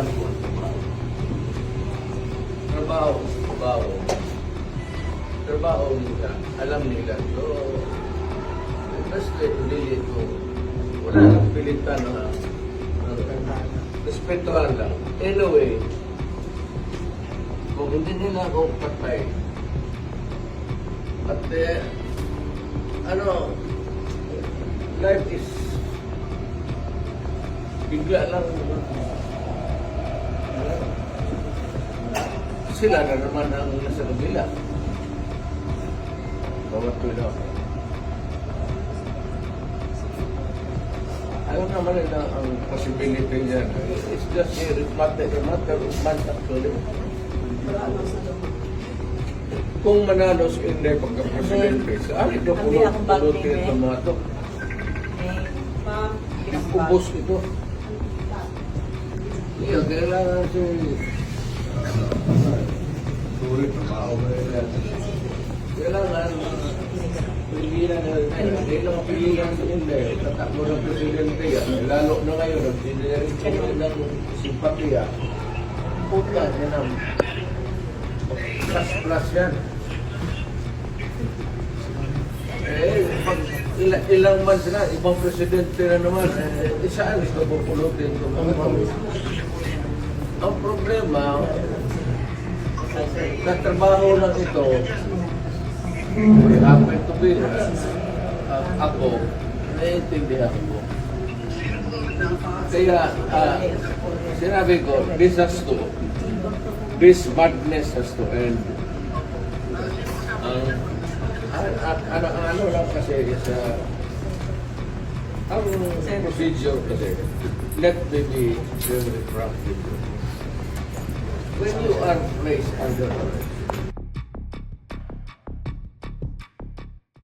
alam ko ang trabaho. Trabaho, trabaho. Nila, alam nila. So, basta hindi ito. Wala nang pilitan na- respetuhan lang. Anyway, kung hindi nila ako patay, at eh, ano, life is bigla lang sila na naman ang nasa kabila. Bawat tulo. Alam naman nila ang possibility niyan. It's just a matter, a matter of months actually. Kung manalo si Inday pagka-presidente, sa akin ito pulutin ito mga to. Ma'am, hindi ako Ubus ito. Iya, kailangan si... Kailangan pilihan na hindi na mapilihan si Inday. Tatakbo ng presidente yan. Lalo na ngayon, ng simpatiya. Puta, yan ang plus-plus yan. Eh, pag ila- ilang months na, ibang presidente na naman, eh, isaan gusto pupulutin. Ang problema, katrabaho lang ito, happen to be, uh, ako, naiintindihan ko. Kaya, ah, sinabi ko, this has to, this madness has to end. Ang, ang ano lang kasi is, uh, ang procedure kasi, let me be very frank with you. When you and I'm good.